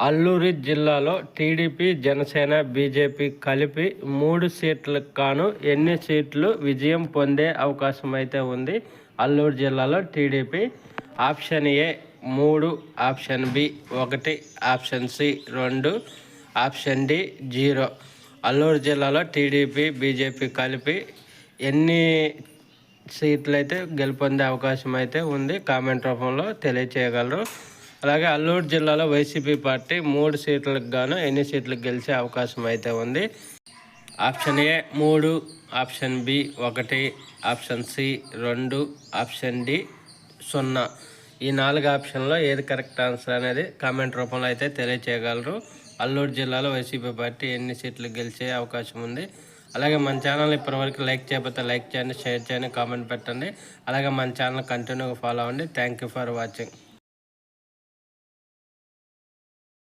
అల్లూరి జిల్లాలో TDP Janasena BJP కలిపి మూడు సీట్లకు కాను ఎన్ని సీట్లు విజయం పొందే అవకాశం అయితే ఉంది? అల్లూరు జిల్లాలో టీడీపీ ఆప్షన్ ఏ మూడు ఆప్షన్ బి ఒకటి ఆప్షన్ సి రెండు ఆప్షన్ డి జీరో. అల్లూరు జిల్లాలో టీడీపీ బీజేపీ కలిపి ఎన్ని సీట్లు అయితే గెలుపొందే అవకాశం అయితే ఉంది? కామెంట్ రూపంలో తెలియచేయగలరు. అలాగే అల్లూరు జిల్లాలో వైసీపీ పార్టీ మూడు సీట్లకు గాను ఎన్ని సీట్లకు గెలిచే అవకాశం అయితే ఉంది? ఆప్షన్ ఏ మూడు ఆప్షన్ బి ఒకటి ఆప్షన్ సి రెండు ఆప్షన్ డి సున్నా. ఈ నాలుగు ఆప్షన్లో ఏది కరెక్ట్ ఆన్సర్ అనేది కామెంట్ రూపంలో అయితే తెలియచేయగలరు. అల్లూరు జిల్లాలో వైసీపీ పార్టీ ఎన్ని సీట్లు గెలిచే అవకాశం ఉంది? అలాగే మన ఛానల్ ఇప్పటివరకు లైక్ చేయకపోతే లైక్ చేయండి షేర్ చేయండి కామెంట్ పెట్టండి. అలాగే మన ఛానల్ కంటిన్యూగా ఫాలో అవ్వండి. Thank you for watching.